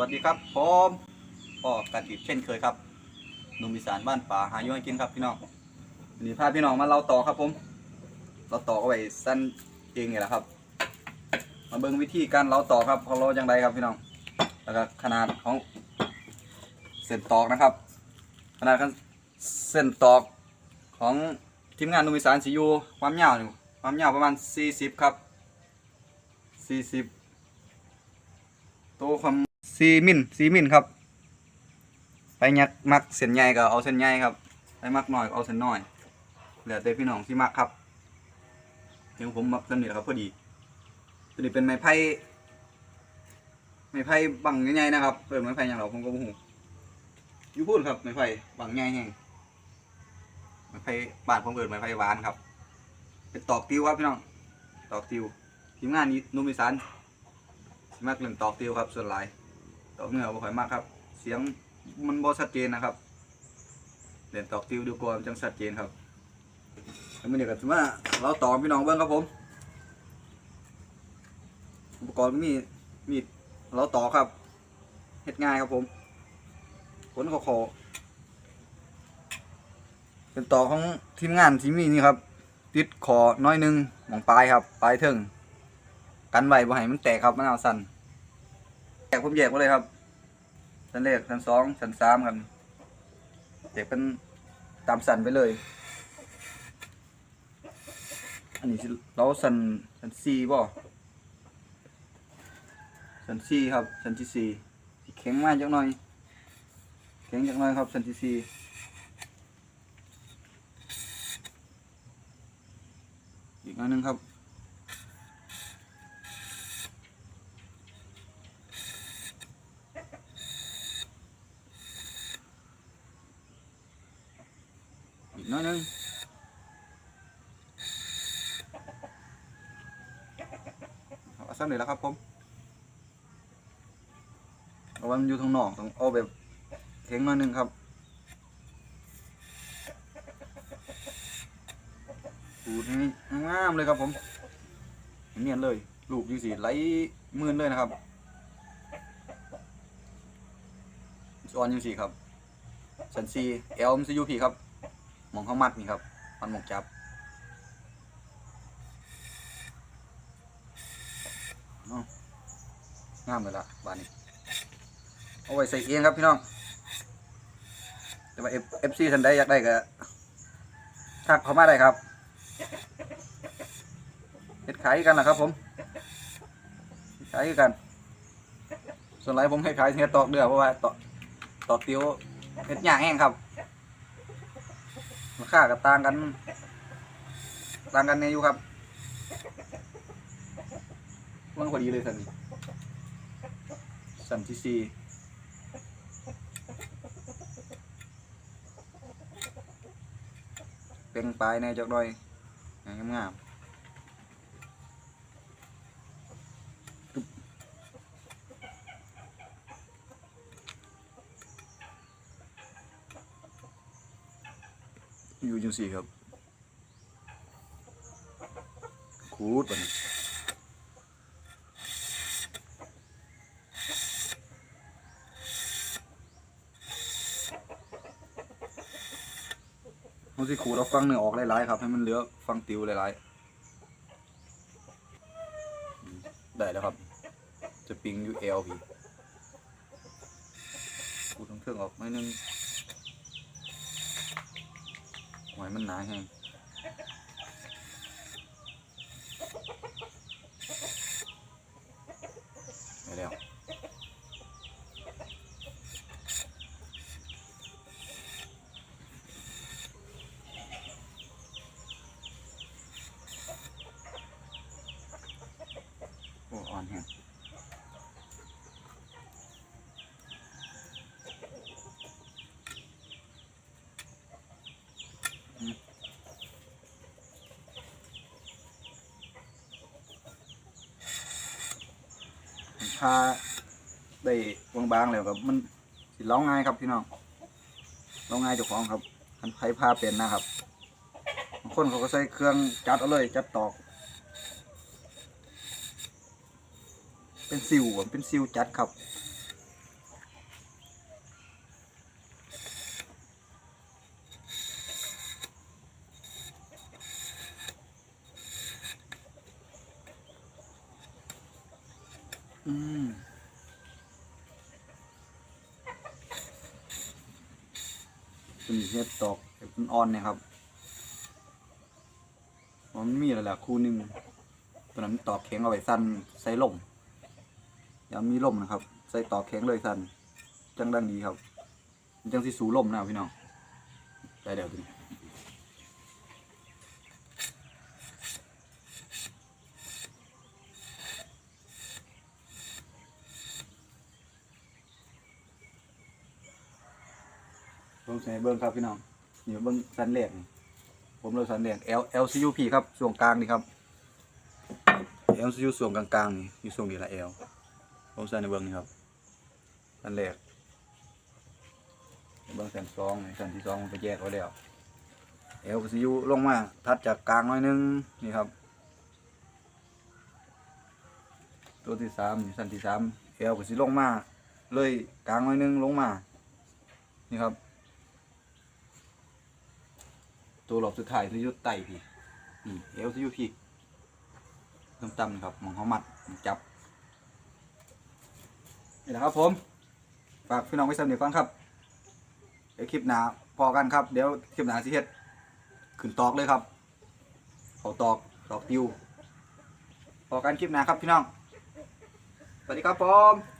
วัสดีครับผมพ่อกันอีกเช่นเคยครับหนุ่มอีสานบ้านป่าหายู่ให้กินครับพี่น้องวันนี้พาพี่น้องมาเล่าต่อครับผม เราต่อเอาไว้สั้นเองนี่แหละครับ มาเบิ่งวิธีการเล่าต่อครับเขาเล่าอย่างไรครับพี่น้อง แล้วก็ขนาดของเส้นตอกนะครับ ขนาดของเส้นตอกของทีมงานหนุ่มอีสานสียูความยาวอยู่ความยาวประมาณ 40 ครับ 40ตัวความ ซีมิลซีมิลครับ ไปยักมักเส้นใหญ่ก็เอาเส้นใหญ่ครับ ไปมักน้อยก็เอาเส้นน้อยแล้วแต่พี่น้องที่มักครับเพียงผมมักเส้นนี้แหละครับพอดีตัวนี้เป็นไม้ไผ่ไม้ไผ่บังใหญ่ๆนะครับเปิดไม้ไผ่อย่างเราผมก็บ่ฮู้อยู่พูดครับไม้ไผ่บังใหญ่แห้งไม้ไผ่บ้านผมเกิดไม้ไผ่หวานครับ เป็นตอกติวครับพี่น้องตอกติวทีมงานนี้นุ่มอีสานมักเรื่องตอกติวครับส่วนหลาย ตอกเนื้อบ่ค่อยมากครับ เสียงมันบ่ชัดเจนนะครับเล่นตอกติวดูก่อนจังชัดเจนครับแล้วมื้อนี้ก็ถือว่าเราตอกพี่น้องเบิ่งครับผม อุปกรณ์มีมีดเราตอกครับเฮ็ดง่ายครับผมผลขอขอเป็นตอกของทีมงานทีมีนี่ครับ ติดคอน้อยหนึงหมองปลายครับ ปลายเทิงกันไว้บ่ให้มันแตกครับมันเอาสั่น แตกผมแยกมาเลยครับสันเลขสันสองสันสามครับแยกเป็นตามสันไปเลย อันนี้เราสันสันสี่บ่สันสี่ครับสันที่สี่แข็งมากจักหน่อย แข็งจักหน่อยครับสันที่สี่อีกอันหนึงครับ น้อยนึงเอาสั้นเลยแล้วครับผมเอาไว้มันอยู่ทางนอกต้องเอาแบบเข็งหน้อยหนึงครับดูดนี่งามเลยครับผมเนียนเลย ลูกยี่สีไหลมื่นเลยนะครับจอนยังสี่ครับสันซีเอลมซียูพีครับ มองข้างมัดนี่ครับ มันหมองจับอ้าวงามเลยละบานนี้ เอาไว้ใส่เองครับพี่น้อง แต่ว่าเอฟซีท่านใดอยากได้ก็ทักเข้ามาได้ครับเฮ็ดขายกันนะครับ ผมขายกัน ส่วนไรผมให้ขายเฮ็ดตอกเดือเพราะว่าตอกตอกเตียวเฮ็ดหยากแห้งครับ คากับต่างกัน ต่างกันเนอยู่ครับมันพอดีเลยสันสันที่สี่เป็นปลายในจากหน่อยงงามๆ อยู่จังสี่ครับขูดบัดนี้เขาสิขูดเอาฟังเนื้อออกหลายๆครับ ให้มันเหลือฟังติวหลายๆ ได้แล้วครับ จะปิงอยู่เอลพี่ขูดทั้งเครื่องออกหน่หนึงหอยมันหนาแห้ง ได้แล้วโอ้อ่อนแห้งอืม พาได้บางๆแล้วกับมันสิร้องง่ายครับพี่น้องร้องง่ายเจ้าของครับคันไผพาเป็นนะครับบางคนเขาก็ใช้เครื่องจัดเอาเลยจัดตอก เป็นซิวเป็นซิวจัดครับ เป็นเห็ดตอกเห็ดอ่อนๆนะครับมันมีอะไรละคู่หนึ่งตัวนั้นตอกแข็งเอาไว้สั้นใส่ลมย่ามีลมนะครับ ใส่ตอกแข็งเลยสั้นจังดังดีครับ จังสีสูลมนะพี่น้องได้เดี๋ยวดู ผมใส่เบิ้งครับพี่น้องนี่เบิ้งสันแหลกนี่ผมเลยสันแหลก L L C U P ครับส่วนกลางนี่ครับ L C U ส่วนกลางๆนี่อยู่ส่วนนี้ละ L ผมใส่ในเบิ้งนี่ครับสันแหลกเบิ้งสันสองสันที่สองมันไปแยกไว้แล้ว L C U ลงมาทัดจากกลางหน่อยนึงนี่ครับ ตัวที่สามสันที่สาม L ก็สิลงมาเลยกลางหน่อยนึงลงมานี่ครับ ตัวหลบสุดท้ายที่ยุดไตพี่นี่เอลที่ยุพี่เริ่มต่ำนะครับมองเขามัดม้องจับนี่แหละครับผมฝากพี่น้องไว้สำเนียฟังครับเดี๋ยวคลิปหนาพอกันครับเดี๋ยวคลิปหนาสิเฮ็ดขึ้นตอกเลยครับเขาตอกตอกติวพอกันคลิปหนาครับพี่น้องสวัสดีครับผม